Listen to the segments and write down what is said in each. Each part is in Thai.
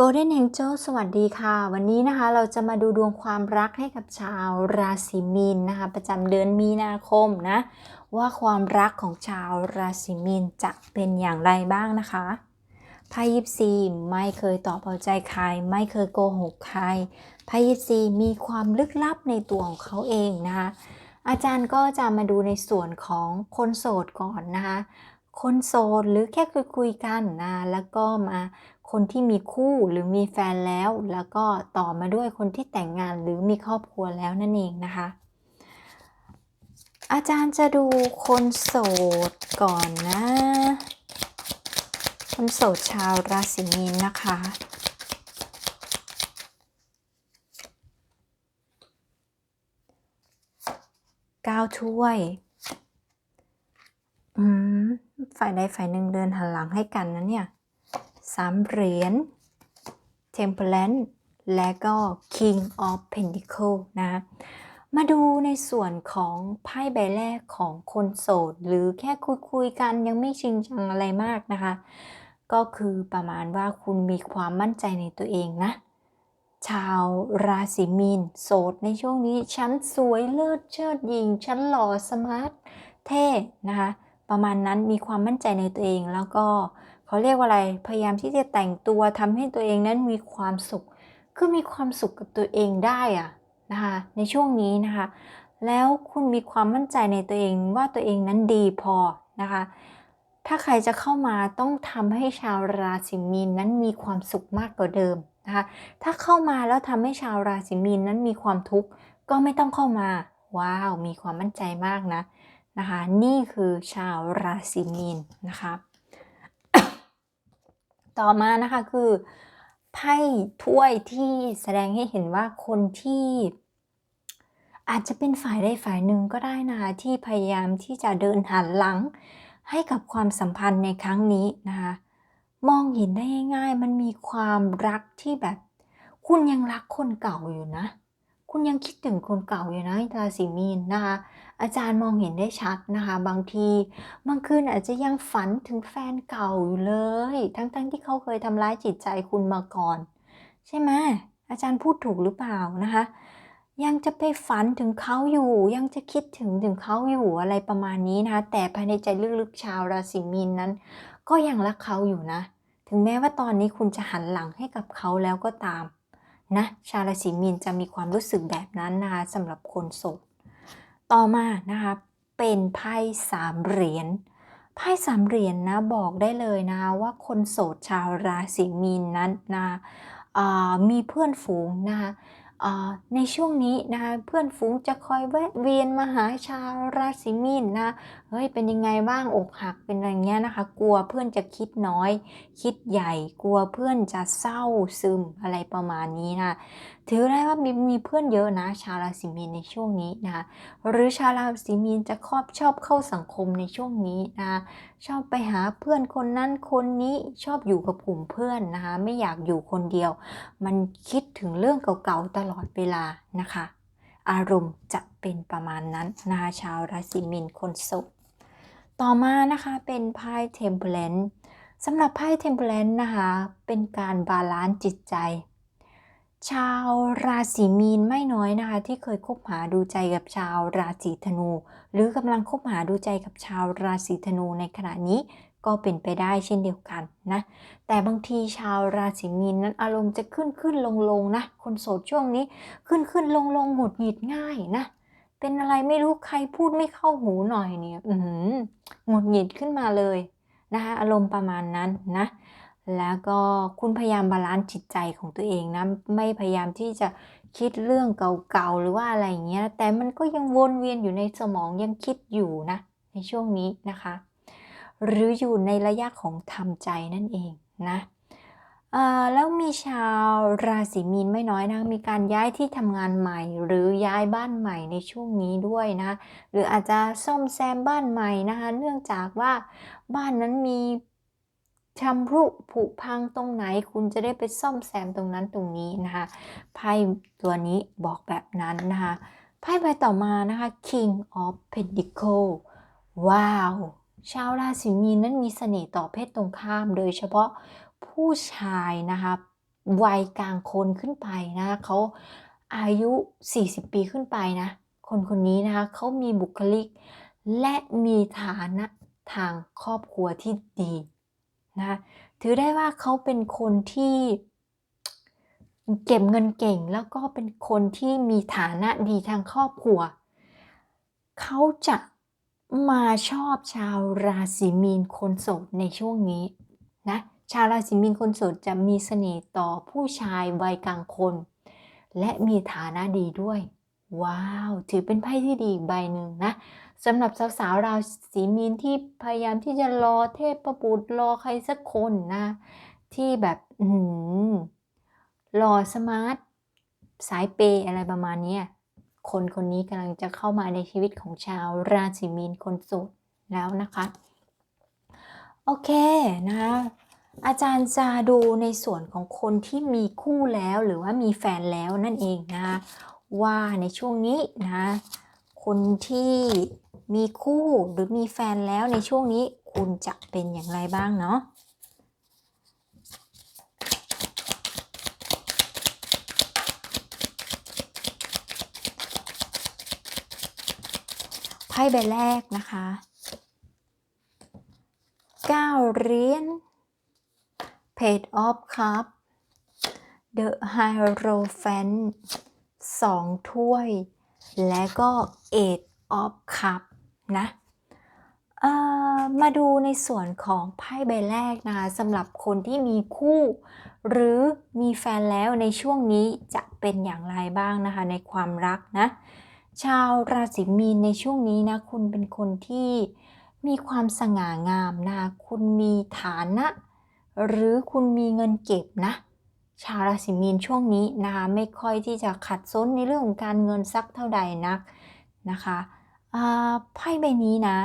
Golden Angel สวัสดีค่ะ วันนี้นะคะเราจะมาดูดวงความรักให้กับชาวราศีมีนนะคะ ประจำเดือนมีนาคมนะ ว่าความรักของชาวราศีมีนจะเป็นอย่างไรบ้างนะคะไพ่ยิปซีไม่เคยตอบเอาใจใคร ไม่เคยโกหกใครไพ่ยิปซีมีความลึกลับในตัวของเขาเองนะคะ อาจารย์ก็จะมาดูในส่วนของคนโสดก่อนนะคะคนโสดหรือแค่คุยคุยกันนะแล้วก็มา คนที่มีคู่หรือมีแฟนแล้ว แล้วก็ต่อมาด้วยคนที่แต่งงานหรือมีครอบครัวแล้วนั่นเองนะคะ อาจารย์จะดูคนโสดก่อนนะ คนโสดชาวราศีมีนนะคะก้าวถ้วย อืม ฝ่ายใดฝ่ายหนึ่งเดินหันหลังให้กันนะเนี่ย สามเหรียญ Temperance และก็ King of Pentacle นะ มาดูในส่วนของไพ่ใบแรกของคนโสด หรือแค่คุยคุยกันยังไม่จริงจังอะไรมากนะคะ ก็คือประมาณว่าคุณมีความมั่นใจในตัวเองนะ ชาวราศีมีน โสดในช่วงนี้ฉันสวยเลิศเชิดหญิงฉันหล่อสมาร์ทเท่นะคะประมาณนั้นมีความมั่นใจในตัวเองแล้วก็ เขาเรียกว่าอะไร พยายามที่จะแต่งตัวทำให้ตัวเองนั้นมีความสุข คือมีความสุขกับตัวเองได้อะนะคะ ในช่วงนี้นะคะ แล้วคุณมีความมั่นใจในตัวเองว่าตัวเองนั้นดีพอนะคะ ถ้าใครจะเข้ามาต้องทำให้ชาวราศีมีนนั้นมีความสุขมากกว่าเดิมนะคะ ถ้าเข้ามาแล้วทำให้ชาวราศีมีนนั้นมีความทุกข์ก็ไม่ต้องเข้ามา ว้าว มีความมั่นใจมากนะนะคะ นี่คือชาวราศีมีนนะคะ ต่อมานะคะคือไพ่ถ้วยที่แสดงให้เห็นว่าคนที่ อาจจะเป็นฝ่ายใดฝ่ายหนึ่งก็ได้นะคะที่พยายามที่จะเดินหันหลังให้กับความสัมพันธ์ในครั้งนี้นะคะมองเห็นได้ง่ายๆ มันมีความรักที่แบบ คุณยังรักคนเก่าอยู่นะ คุณยังคิดถึงคนเก่าอยู่นะราศีมีนนะคะ อาจารย์มองเห็นได้ชัดนะคะ บางทีบางคืนอาจจะยังฝันถึงแฟนเก่าอยู่เลย ทั้งๆทที่เขาเคยทำร้ายจิตใจคุณมาก่อน ใช่ไหมอาจารย์พูดถูกหรือเปล่านะคะ ยังจะไปฝันถึงเขาอยู่ ยังจะคิดถึงถึงเขาอยู่อะไรประมาณนี้นะคะ แต่ภายในใจลึกๆชาวราศีมีนนั้น ก็ยังรักเขาอยู่นะ ถึงแม้ว่าตอนนี้คุณจะหันหลังให้กับเขาแล้วก็ตาม นะชาวราศีมีนจะมีความรู้สึกแบบนั้นนะคะสำหรับคนโสดต่อมานะคะเป็นไพ่สามเหรียญไพ่สามเหรียญนะบอกได้เลยนะคะว่าคนโสดชาวราศีมีนนั้นนะมีเพื่อนฝูงนะคะ ในช่วงนี้นะคะเพื่อนฝูงจะคอยแวะเวียนมาหาชาวราศีมีนนะเฮ้ยเป็นยังไงบ้างอกหักเป็นอะไรเงี้ยนะคะ กลัวเพื่อนจะคิดน้อย คิดใหญ่ กลัวเพื่อนจะเศร้าซึมอะไรประมาณนี้นะ ถือได้ว่ามีมีเพื่อนเยอะนะ ชาวราศีมีนในช่วงนี้นะคะหรือชาวราศีมีนจะครอบชอบเข้าสังคมในช่วงนี้นะคะชอบไปหาเพื่อนคนนั้นคนนี้ชอบอยู่กับกลุ่มเพื่อนนะคะไม่อยากอยู่คนเดียว มันคิดถึงเรื่องเก่าๆตลอดเวลานะคะ อารมณ์จะเป็นประมาณนั้นนะคะชาวราศีมีนคนโสดต่อมานะคะเป็นไพ่เทมเพลนสำหรับไพ่เทมเพลนนะคะเป็นการบาลานซ์จิตใจ ชาวราศีมีนไม่น้อยนะคะที่เคยคบหาดูใจกับชาวราศีธนู หรือกำลังคบหาดูใจกับชาวราศีธนูในขณะนี้ก็เป็นไปได้เช่นเดียวกันนะแต่บางทีชาวราศีมีนนั้นอารมณ์จะขึ้นขึ้นลงลงนะคนโสดช่วงนี้ขึ้นขึ้นลงลงหงุดหงิดง่ายนะเป็นอะไรไม่รู้ใครพูดไม่เข้าหูหน่อยเนี่ยหงุดหงิดขึ้นมาเลยนะคะอารมณ์ประมาณนั้นนะ แล้วก็คุณพยายามบาลานซ์จิตใจของตัวเองนะ ไม่พยายามที่จะคิดเรื่องเก่าๆ หรือว่าอะไรอย่างเงี้ย แต่มันก็ยังวนเวียนอยู่ในสมองยังคิดอยู่นะ ในช่วงนี้นะคะ หรืออยู่ในระยะของทำใจนั่นเองนะอ่อแล้วมีชาวราศีมีนไม่น้อยนะ มีการย้ายที่ทำงานใหม่ หรือย้ายบ้านใหม่ในช่วงนี้ด้วยนะ หรืออาจจะซ่อมแซมบ้านใหม่นะคะ เนื่องจากว่าบ้านนั้นมี ชำรุผุพังตรงไหน คุณจะได้ไปซ่อมแซมตรงนั้นตรงนี้นะคะไพ่ตัวนี้บอกแบบนั้นนะคะไพ่ใบต่อมานะคะ King of Pentacle ว้าว ชาวราศีมีนนั้นมีเสน่ห์ต่อเพศตรงข้าม โดยเฉพาะผู้ชายนะคะวัยกลางคนขึ้นไปนะเขาอายุ 40 ปีขึ้นไปนะ คนคนนี้นะคะเขามีบุคลิก และมีฐานะทางครอบครัวที่ดี นะถือได้ว่าเขาเป็นคนที่เก็บเงินเก่งแล้วก็เป็นคนที่มีฐานะดีทางครอบครัว เขาจะมาชอบชาวราศีมีนคนโสดในช่วงนี้นะชาวราศีมีนคนโสดจะมีเสน่ห์ต่อผู้ชายวัยกลางคน และมีฐานะดีด้วย ว้าว ถือเป็นไพ่ที่ดีอีกใบหนึ่งนะ สำหรับสาวๆราศีมีนที่พยายามที่จะรอเทพประบุตรรอใครสักคนนะ ที่แบบอืมรอสมาร์ทสายเปย์อะไรประมาณนี้คนคนนี้กำลังจะเข้ามาในชีวิตของชาวราศีมีนคนโสดแล้วนะคะ โอเคนะอาจารย์จะดูในส่วนของคนที่มีคู่แล้วหรือว่ามีแฟนแล้วนั่นเองนะ ว่าในช่วงนี้นะ คนที่ มีคู่หรือมีแฟนแล้วในช่วงนี้คุณจะเป็นอย่างไรบ้างเนาะไพ่ใบแรกนะคะ9เหรียญ Page of Cup The Hierophant สองถ้วย และก็ Eight of Cup นะมาดูในส่วนของไพ่ใบแรกนะคะสำหรับคนที่มีคู่ หรือมีแฟนแล้วในช่วงนี้จะเป็นอย่างไรบ้างนะคะในความรักนะชาวราศีมีนในช่วงนี้นะคุณเป็นคนที่มีความสง่างามนะคะคุณมีฐานะ หรือคุณมีเงินเก็บนะ ชาวราศีมีนช่วงนี้นะคะไม่ค่อยที่จะขัดสนในเรื่องของการเงินสักเท่าใดนักนะคะ อ่าไพ่ใบนี้นะ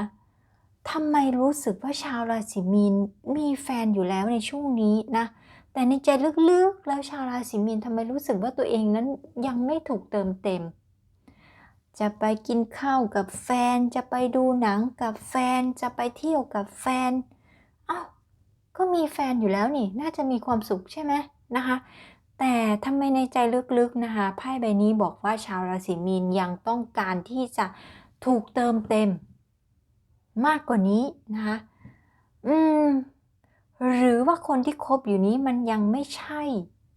ทำไมรู้สึกว่าชาวราศีมีนมีแฟนอยู่แล้วในช่วงนี้นะ แต่ในใจลึกๆแล้วชาวราศีมีนทำไมรู้สึกว่าตัวเองนั้นยังไม่ถูกเติมเต็ม จะไปกินข้าวกับแฟน จะไปดูหนังกับแฟน จะไปเที่ยวกับแฟนอ้าวก็มีแฟนอยู่แล้วนี่ น่าจะมีความสุขใช่ไหมนะคะ แต่ทำไมในใจลึกๆนะคะไพ่ใบนี้บอกว่าชาวราศีมีนยังต้องการที่จะ ถูกเติมเต็ม มากกว่านี้นะคะอืม หรือว่าคนที่คบอยู่นี้มันยังไม่ใช่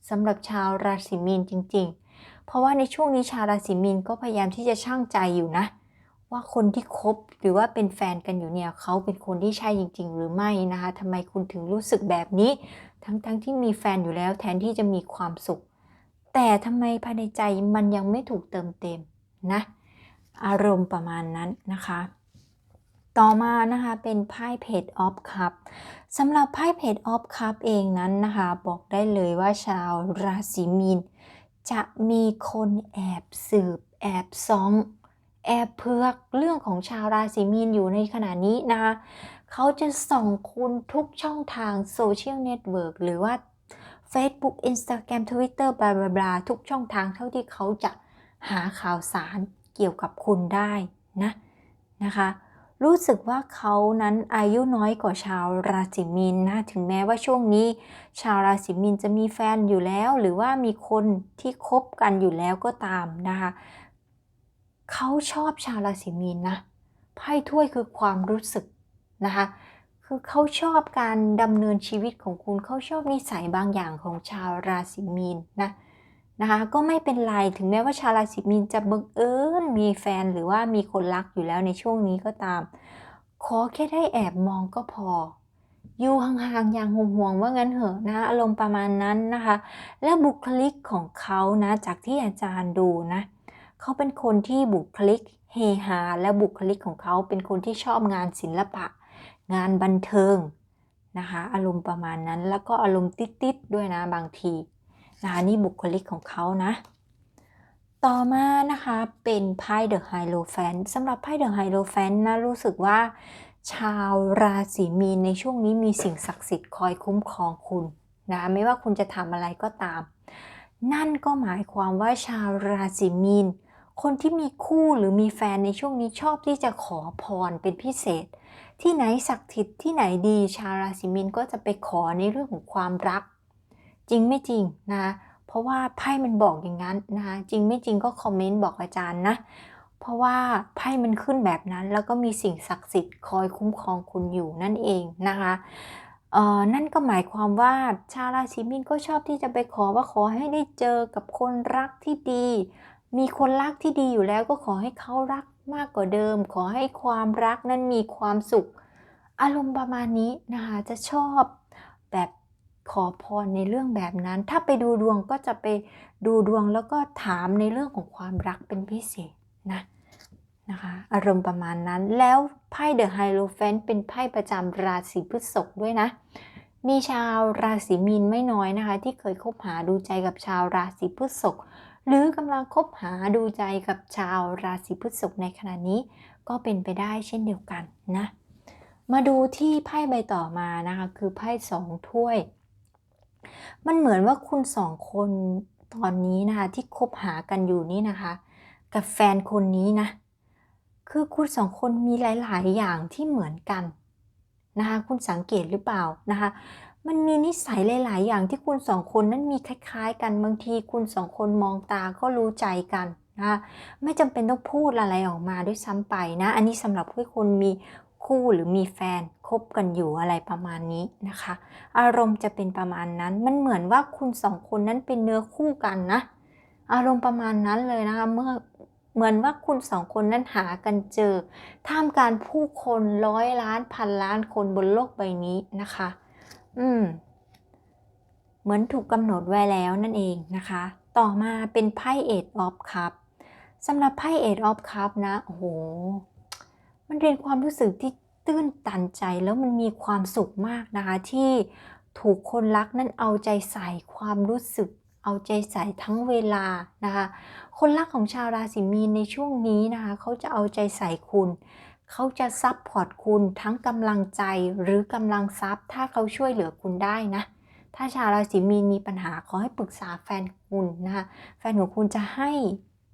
สำหรับชาวราศีมีนจริง ๆ เพราะว่าในช่วงนี้ชาวราศีมีนก็พยายามที่จะช่างใจอยู่นะ ว่าคนที่คบหรือว่าเป็นแฟนกันอยู่เนี่ยเขาเป็นคนที่ใช่จริง ๆ หรือไม่นะคะทำไมคุณถึงรู้สึกแบบนี้ ทั้งๆทที่มีแฟนอยู่แล้วแทนที่จะมีความสุข แต่ทำไมภายในใจมันยังไม่ถูกเติมเต็มนะ อารมณ์ประมาณนั้นนะคะ ต่อมานะคะเป็นไพ่เพจออฟคัพสำหรับไพ่เพจออฟคัพเองนั้นนะคะ บอกได้เลยว่าชาวราศีมีน จะมีคนแอบสืบ แอบซองแอบเพือกเรื่องของชาวราศีมีนอยู่ในขณะนี้นะคะ เขาจะส่องคุณทุกช่องทางโซเชียลเน็ตเวิร์กหรือว่า Facebook Instagram Twitter บลาบลาทุกช่องทางเท่าที่เขาจะหาข่าวสาร เกี่ยวกับคุณได้นะนะคะ รู้สึกว่าเขานั้นอายุน้อยกว่าชาวราศีมีนนะถึงแม้ว่าช่วงนี้ ชาวราศีมีนจะมีแฟนอยู่แล้ว หรือว่ามีคนที่คบกันอยู่แล้วก็ตามนะคะเขาชอบชาวราศีมีนนะไพ่ถ้วยคือความรู้สึกนะคะคือเขาชอบการดำเนินชีวิตของคุณเขาชอบนิสัยบางอย่างของชาวราศีมีนนะ นะคะก็ไม่เป็นไรถึงแม้ว่าชาวราศีมีนจะบังเอิญมีแฟนหรือว่ามีคนรักอยู่แล้วในช่วงนี้ก็ตาม ขอแค่ได้แอบมองก็พอ อยู่ห่างๆอย่างห่วงๆว่างั้นเหอะนะอารมณ์ประมาณนั้นนะคะ และบุคลิกของเขานะจากที่อาจารย์ดูนะเขาเป็นคนที่บุคลิกเฮฮาและบุคลิกของเขาเป็นคนที่ชอบงานศิลปะ งานบันเทิงนะคะอารมณ์ประมาณนั้นแล้วก็อารมณ์ติดๆด้วยนะบางที นะคะนี่บุคลิกของเขานะ ต่อมานะคะเป็นไพ่เดอะไฮโลแฟนสำหรับไพ่เดอะไฮโลแฟนนะรู้สึกว่า ชาวราศีมีนในช่วงนี้มีสิ่งศักดิ์สิทธิ์คอยคุ้มครองคุณนะไม่ว่าคุณจะทำอะไรก็ตาม นั่นก็หมายความว่าชาวราศีมีน คนที่มีคู่หรือมีแฟนในช่วงนี้ชอบที่จะขอพรเป็นพิเศษ ที่ไหนศักดิ์สิทธิ์ที่ไหนดี ชาวราศีมีนก็จะไปขอในเรื่องของความรัก จริงไม่จริงนะคะเพราะว่าไพ่มันบอกอย่างนั้นนะคะจริงไม่จริงก็คอมเมนต์บอกอาจารย์นะ เพราะว่าไพ่มันขึ้นแบบนั้น แล้วก็มีสิ่งศักดิ์สิทธิ์คอยคุ้มครองคุณอยู่นั่นเองนะคะเอ่อนั่นก็หมายความว่าชาวราศีมีนก็ชอบที่จะไปขอว่าขอให้ได้เจอกับคนรักที่ดี มีคนรักที่ดีอยู่แล้วก็ขอให้เขารักมากกว่าเดิม ขอให้ความรักนั้นมีความสุข อารมณ์ประมาณนี้นะคะจะชอบแบบ ขอพรในเรื่องแบบนั้น ถ้าไปดูดวงก็จะไปดูดวงแล้วก็ถามในเรื่องของความรักเป็นพิเศษนะนะคะอารมณ์ประมาณนั้นแล้วไพ่เดอะไฮโลแฟนเป็นไพ่ประจำราศีพฤษภด้วยนะ มีชาวราศีมีนไม่น้อยนะคะ ที่เคยคบหาดูใจกับชาวราศีพฤษภหรือกำลังคบหาดูใจกับชาวราศีพฤษภในขณะนี้ ก็เป็นไปได้เช่นเดียวกันนะ มาดูที่ไพ่ใบต่อมานะคะ คือไพ่สองถ้วย มันเหมือนว่าคุณสองคนตอนนี้นะคะที่คบหากันอยู่นี่นะคะ กับแฟนคนนี้นะ คือคุณสองคนมีหลาย ๆ อย่างที่เหมือนกันนะคะคุณสังเกตหรือเปล่านะคะมันมีนิสัยหลาย ๆ อย่างที่คุณสองคนนั้นมีคล้าย ๆ กันบางทีคุณสองคนมองตาก็รู้ใจกันนะคะไม่จำเป็นต้องพูดอะไรออกมาด้วยซ้ำไปนะ อันนี้สำหรับผู้คนมี คู่หรือมีแฟนคบกันอยู่อะไรประมาณนี้นะคะ อารมณ์จะเป็นประมาณนั้นมันเหมือนว่าคุณสองคนนั้นเป็นเนื้อคู่กันนะ อารมณ์ประมาณนั้นเลยนะคะเมื่อเหมือนว่าคุณสองคนนั้นหากันเจอ ท่ามกลารผู้คนร้อยล้านพันล้านคนบนโลกใบนี้นะคะ อืม เหมือนถูกกำหนดไว้แล้วนั่นเองนะคะ ต่อมาเป็นไพ่เอ็ดออฟคัพสำหรับไพ่เอ็ดออฟคัพนะ โอ้โห มันเรียนความรู้สึกที่ตื้นตันใจแล้วมันมีความสุขมากนะคะ ที่ถูกคนรักนั้นเอาใจใส่ความรู้สึก เอาใจใส่ทั้งเวลานะคะ คนรักของชาวราศีมีนในช่วงนี้นะคะเขาจะเอาใจใส่คุณเขาจะซับพอร์ตคุณทั้งกำลังใจหรือกำลังทรัพย์ ถ้าเขาช่วยเหลือคุณได้นะ ถ้าชาวราศีมีนมีปัญหาขอให้ปรึกษาแฟนคุณนะคะแฟนของคุณจะให้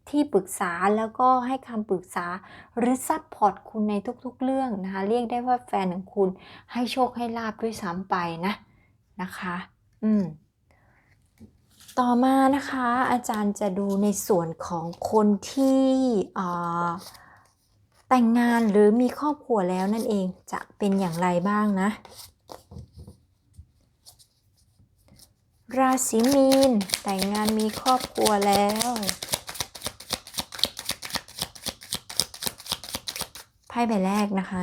ที่ปรึกษาแล้วก็ให้คำปรึกษาหรือซัพพอร์ตคุณในทุกๆเรื่องนะคะ เรียกได้ว่าแฟนของคุณให้โชคให้ลาบด้วยซ้ำไปนะนะคะ อืม ต่อมานะคะ อาจารย์จะดูในส่วนของคนที่แต่งงานหรือมีครอบครัวแล้วนั่นเองจะเป็นอย่างไรบ้างนะ ราศีมีนแต่งงานมีครอบครัวแล้ว ไพ่ใบแรกนะคะ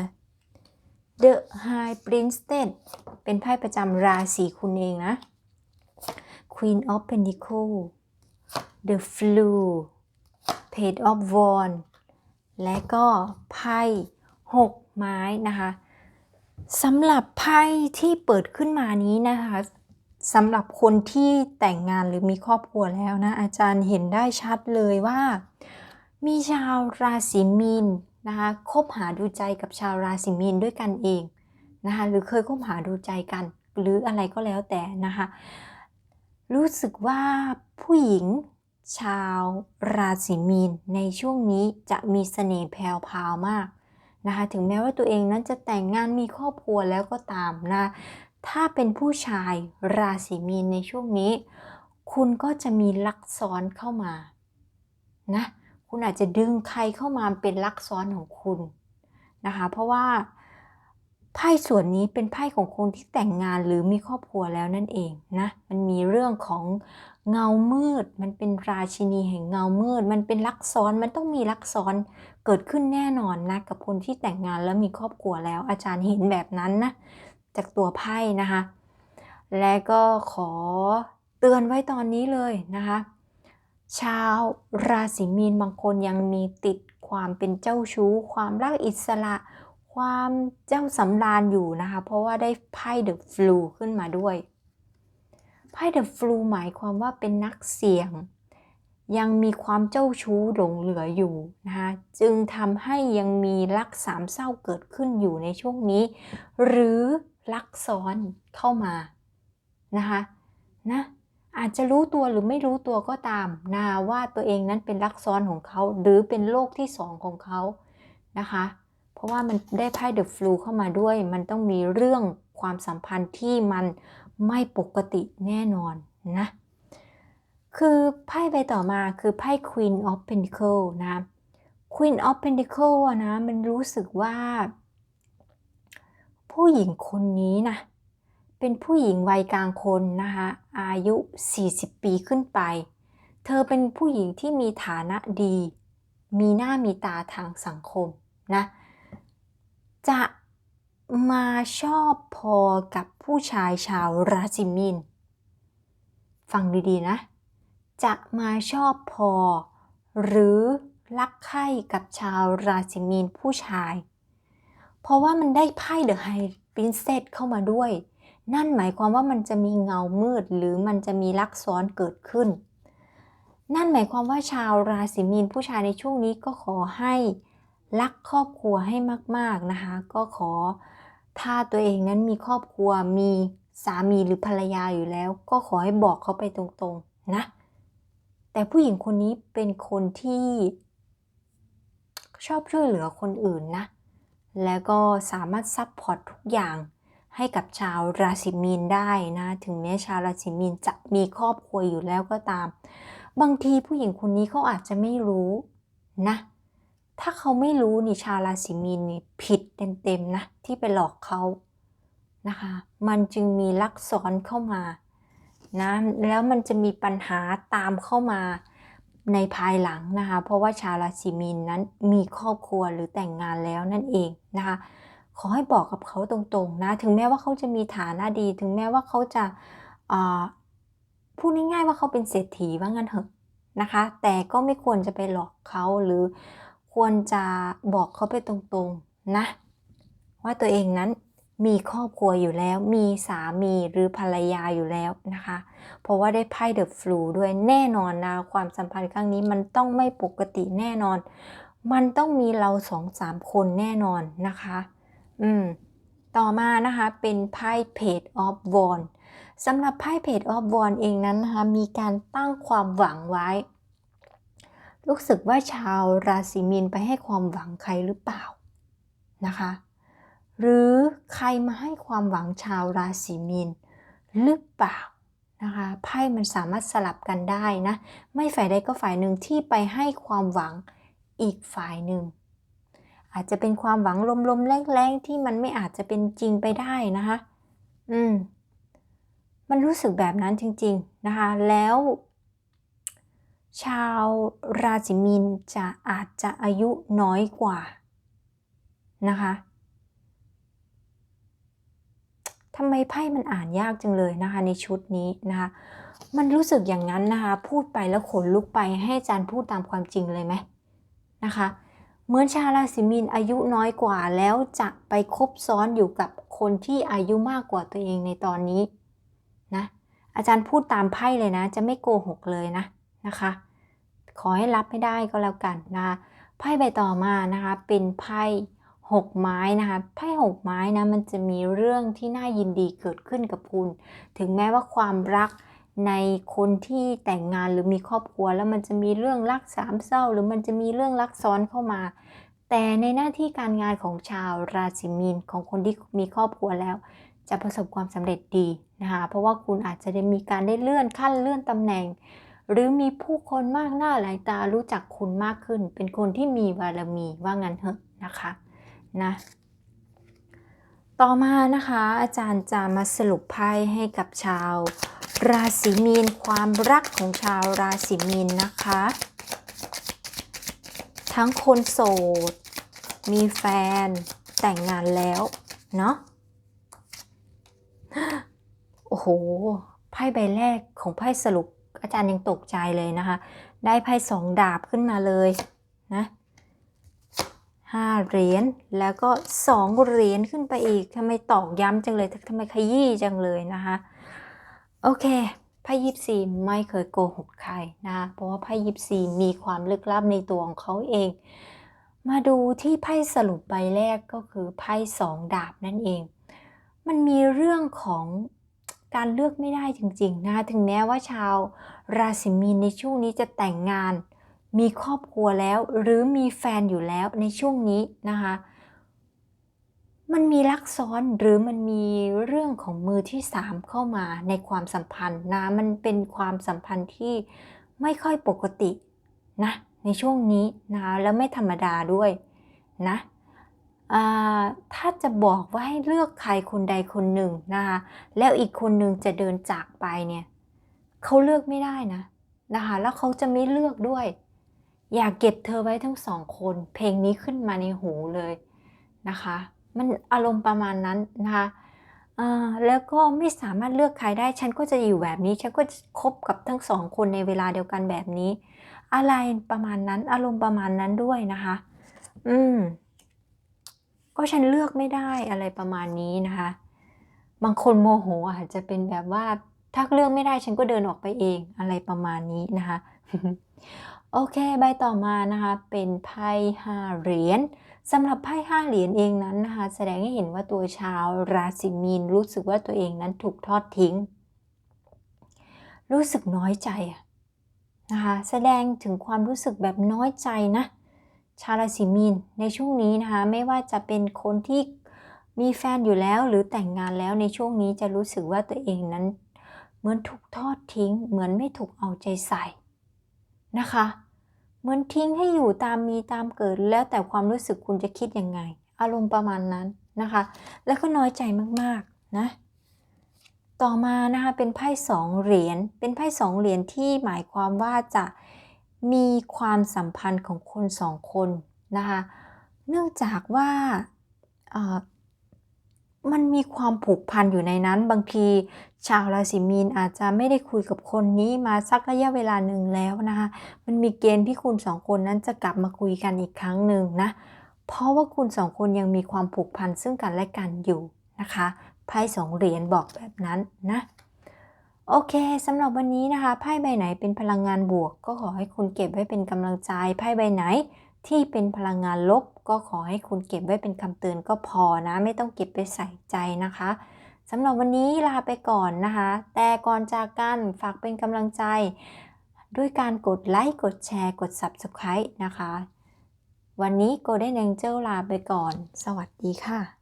The High Princess เป็นไพ่ประจำราศีคุณเองนะ Queen of Pentacles The Flu Page of Wands และก็ไพ่6ไม้นะคะสำหรับไพ่ที่เปิดขึ้นมานี้นะคะสำหรับคนที่แต่งงานหรือมีครอบครัวแล้วนะ อาจารย์เห็นได้ชัดเลยว่า มีชาวราศีมีน นะคะคบหาดูใจกับชาวราศีมีนด้วยกันเองนะคะหรือเคยคบหาดูใจกัน หรืออะไรก็แล้วแต่นะคะรู้สึกว่าผู้หญิงชาวราศีมีนในช่วงนี้จะมีเสน่ห์แผ่วพาวมากนะคะถึงแม้ว่าตัวเองนั้นจะแต่งงานมีครอบครัวแล้วก็ตามนะถ้าเป็นผู้ชายราศีมีนในช่วงนี้ คุณก็จะมีลักซ้อนเข้ามานะ คุณอาจจะดึงใครเข้ามาเป็นลักซ้อนของคุณนะคะ เพราะว่าไพ่ส่วนนี้เป็นไพ่ของคนที่แต่งงานหรือมีครอบครัวแล้วนั่นเองนะ มันมีเรื่องของเงามืด มันเป็นราชินีแห่งเงามืด มันเป็นลักซ้อน มันต้องมีลักซ้อนเกิดขึ้นแน่นอนนะกับคนที่แต่งงานแล้วมีครอบครัวแล้ว อาจารย์เห็นแบบนั้นนะจากตัวไพ่นะคะ และก็ขอเตือนไว้ตอนนี้เลยนะคะ ชาวราศีมีนบางคนยังมีติดความเป็นเจ้าชู้ ความรักอิสระ ความเจ้าสำราญอยู่นะคะ เพราะว่าได้ไพ่เดอะฟลูขึ้นมาด้วยไพ่เดอะฟลูหมายความว่าเป็นนักเสี่ยง ยังมีความเจ้าชู้หลงเหลืออยู่นะคะจึงทำให้ยังมีรักสามเศร้าเกิดขึ้นอยู่ในช่วงนี้ หรือรักซ้อนเข้ามานะคะนะ อาจจะรู้ตัวหรือไม่รู้ตัวก็ตาม นาว่าตัวเองนั้นเป็นลักซ้อนของเขา หรือเป็นโรคที่สองของเขานะคะ เพราะว่ามันได้ไพ่เดอะฟลูเข้ามาด้วย มันต้องมีเรื่องความสัมพันธ์ที่มันไม่ปกติแน่นอนนะ คือไพ่ใบต่อมาคือไพ่ Queen of Pentacle นะ Queen of Pentacle อะนะ มันรู้สึกว่า ผู้หญิงคนนี้นะ เป็นผู้หญิงวัยกลางคนนะคะ อายุ 40 ปีขึ้นไป เธอเป็นผู้หญิงที่มีฐานะดี มีหน้ามีตาทางสังคมนะ จะมาชอบพอกับผู้ชายชาวราศีมีนฟังดีๆนะ จะมาชอบพอ หรือรักใคร่กับชาวราศีมีนผู้ชาย เพราะว่ามันได้ไพ่เดอะไฮปรินเซสเข้ามาด้วย นั่นหมายความว่ามันจะมีเงามืดหรือมันจะมีลักซ้อนเกิดขึ้น นั่นหมายความว่าชาวราศีมีนผู้ชายในช่วงนี้ก็ขอให้รักครอบครัวให้มาก ๆนะคะ ก็ขอถ้าตัวเองนั้นมีครอบครัวมีสามีหรือภรรยาอยู่แล้ว ก็ขอให้บอกเขาไปตรงๆนะ แต่ผู้หญิงคนนี้เป็นคนที่ ชอบช่วยเหลือคนอื่นนะ แล้วก็สามารถซัพพอร์ตทุกอย่าง ให้กับชาวราศีมีนได้นะ ถึงแม้ชาวราศีมีนจะมีครอบครัวอยู่แล้วก็ตาม บางทีผู้หญิงคนนี้เขาอาจจะไม่รู้นะ ถ้าเขาไม่รู้นี่ชาวราศีมีนนี่ผิดเต็มๆนะที่ไปหลอกเขานะคะ มันจึงมีลักซ้อนเข้ามานะแล้วมันจะมีปัญหาตามเข้ามาในภายหลังนะคะ เพราะว่าชาวราศีมีนนั้นมีครอบครัวหรือแต่งงานแล้วนั่นเองนะคะ ขอให้บอกกับเขาตรงๆนะ ถึงแม้ว่าเขาจะมีฐานะดี ถึงแม้ว่าเขาจะพูดง่ายๆว่าเขาเป็นเศรษฐีว่างั้นเถอะนะคะ แต่ก็ไม่ควรจะไปหลอกเขาหรือควรจะบอกเขาไปตรงๆนะ ว่าตัวเองนั้นมีครอบครัวอยู่แล้ว มีสามีหรือภรรยาอยู่แล้วนะคะ เพราะว่าได้ไพ่เดอะฟลูด้วยแน่นอนนะ ความสัมพันธ์ครั้งนี้มันต้องไม่ปกติแน่นอน มันต้องมีเราสองสามคนแน่นอนนะคะ อืม ต่อมานะคะ เป็นไพ่ Page of Wands สำหรับไพ่ Page of Wands เองนั้นนะคะ มีการตั้งความหวังไว้ รู้สึกว่าชาวราศีมีนไปให้ความหวังใครหรือเปล่านะคะ หรือใครมาให้ความหวังชาวราศีมีนหรือเปล่านะคะไพ่มันสามารถสลับกันได้นะ ไม่ฝ่ายใดก็ฝ่ายหนึ่งที่ไปให้ความหวังอีกฝ่ายหนึ่ง อาจจะเป็นความหวังลมๆแรงๆที่มันไม่อาจจะเป็นจริงไปได้นะคะ อืม มันรู้สึกแบบนั้นจริง ๆนะคะ แล้ว ชาวราศีมีนจะอาจจะอายุน้อยกว่านะคะทำไมไพ่มันอ่านยากจังเลยนะคะ ในชุดนี้นะคะ มันรู้สึกอย่างนั้นนะคะ พูดไปแล้วขนลุกไปให้อาจารย์พูดตามความจริงเลยไหมนะคะ เหมือนชาวราศีมีนอายุน้อยกว่าแล้วจะไปคบซ้อนอยู่กับคนที่อายุมากกว่าตัวเองในตอนนี้นะอาจารย์พูดตามไพ่เลยนะ จะไม่โกหกเลยนะนะคะ ขอให้รับไม่ได้ก็แล้วกันนะคะไพ่ใบต่อมานะคะเป็นไพ่หกไม้นะคะไพ่หกไม้นะมันจะมีเรื่องที่น่ายินดีเกิดขึ้นกับคุณ ถึงแม้ว่าความรัก ในคนที่แต่งงานหรือมีครอบครัว แล้วมันจะมีเรื่องรักสามเศร้า หรือมันจะมีเรื่องรักซ้อนเข้ามา แต่ในหน้าที่การงานของชาวราศีมีนของคนที่มีครอบครัวแล้ว จะประสบความสำเร็จดีนะคะเพราะว่าคุณอาจจะได้มีการได้เลื่อนขั้นเลื่อนตำแหน่ง หรือมีผู้คนมากหน้าหลายตารู้จักคุณมากขึ้น เป็นคนที่มีบารมีว่างั้นเถอะนะคะนะต่อมานะคะอาจารย์จะมาสรุปไพ่ให้กับชาว ราศีมีนความรักของชาวราศีมีนนะคะ ทั้งคนโสด มีแฟนแต่งงานแล้วเนาะโอ้โหไพ่ใบแรกของไพ่สรุปอาจารย์ยังตกใจเลยนะคะ ได้ไพ่สองดาบขึ้นมาเลยนะห้าเหรียญแล้วก็สองเหรียญขึ้นไปอีกทำไมตอกย้ำจังเลยทำไมขยี้จังเลยนะคะ โอเคไพ่ยิปซีไม่เคยโกหกใครนะ เพราะว่าไพ่ยิปซีมีความลึกลับในตัวของเขาเอง มาดูที่ไพ่สรุปใบแรกก็คือไพ่สองดาบนั่นเอง มันมีเรื่องของการเลือกไม่ได้จริงๆนะ ถึงแม้ว่าชาวราศีมีนในช่วงนี้จะแต่งงาน มีครอบครัวแล้ว หรือมีแฟนอยู่แล้วในช่วงนี้นะคะ มันมีลักซ้อนหรือมันมีเรื่องของมือที่3เข้ามาในความสัมพันธ์นะมันเป็นความสัมพันธ์ที่ไม่ค่อยปกตินะในช่วงนี้นะแล้วไม่ธรรมดาด้วยนะถ้าจะบอกว่าให้เลือกใครคนใดคนหนึ่งนะคะแล้วอีกคนหนึ่งจะเดินจากไปเนี่ยเขาเลือกไม่ได้นะนะคะแล้วเขาจะไม่เลือกด้วย อยากเก็บเธอไว้ทั้งสองคน เพลงนี้ขึ้นมาในหูเลยนะคะ มันอารมณ์ประมาณนั้นนะคะแล้วก็ไม่สามารถเลือกใครได้ ฉันก็จะอยู่แบบนี้ ฉันก็คบกับทั้งสองคนในเวลาเดียวกันแบบนี้ อะไรประมาณนั้น อารมณ์ประมาณนั้นด้วยนะคะ อืม ก็ฉันเลือกไม่ได้อะไรประมาณนี้นะคะ บางคนโมโหอาจจะเป็นแบบว่า ถ้าเลือกไม่ได้ฉันก็เดินออกไปเองอะไรประมาณนี้นะคะ โอเค ใบต่อมานะคะ เป็นไพ่ห้าเหรียญ สำหรับไพ่ห้าเหรียญเองนั้นนะคะ แสดงให้เห็นว่าตัวชาวราศีมีนรู้สึกว่าตัวเองนั้นถูกทอดทิ้ง รู้สึกน้อยใจนะคะแสดงถึงความรู้สึกแบบน้อยใจนะ ชาวราศีมีนในช่วงนี้นะคะ ไม่ว่าจะเป็นคนที่มีแฟนอยู่แล้วหรือแต่งงานแล้วในช่วงนี้จะรู้สึกว่าตัวเองนั้น เหมือนถูกทอดทิ้ง เหมือนไม่ถูกเอาใจใส่นะคะ เหมือนทิ้งให้อยู่ตามมีตามเกิด แล้วแต่ความรู้สึกคุณจะคิดยังไง อารมณ์ประมาณนั้นนะคะ แล้วก็น้อยใจมากๆนะต่อมานะคะเป็นไพ่สองเหรียญเป็นไพ่สองเหรียญที่หมายความว่าจะมีความสัมพันธ์ของคนสองคนนะคะเนื่องจากว่า มันมีความผูกพันอยู่ในนั้นบางที ชาวราศีมีนอาจจะไม่ได้คุยกับคนนี้มาสักระยะเวลาหนึ่งแล้วนะคะมันมีเกณฑ์ที่คุณสองคนนั้นจะกลับมาคุยกันอีกครั้งหนึ่งนะเพราะว่าคุณสองคนยังมีความผูกพันซึ่งกันและกันอยู่นะคะไพ่สองเหรียญบอกแบบนั้นนะโอเคสำหรับวันนี้นะคะไพ่ใบไหนเป็นพลังงานบวก ก็ขอให้คุณเก็บไว้เป็นกำลังใจไพ่ใบไหน ที่เป็นพลังงานลบก็ขอให้คุณเก็บไว้เป็นคำเตือนก็พอนะ ไม่ต้องเก็บไปใส่ใจนะคะสำหรับวันนี้ลาไปก่อนนะคะ แต่ก่อนจากกันฝากเป็นกำลังใจ ด้วยการกดไลค์กดแชร์กด Subscribe นะคะ วันนี้ Golden Angel ลาไปก่อน สวัสดีค่ะ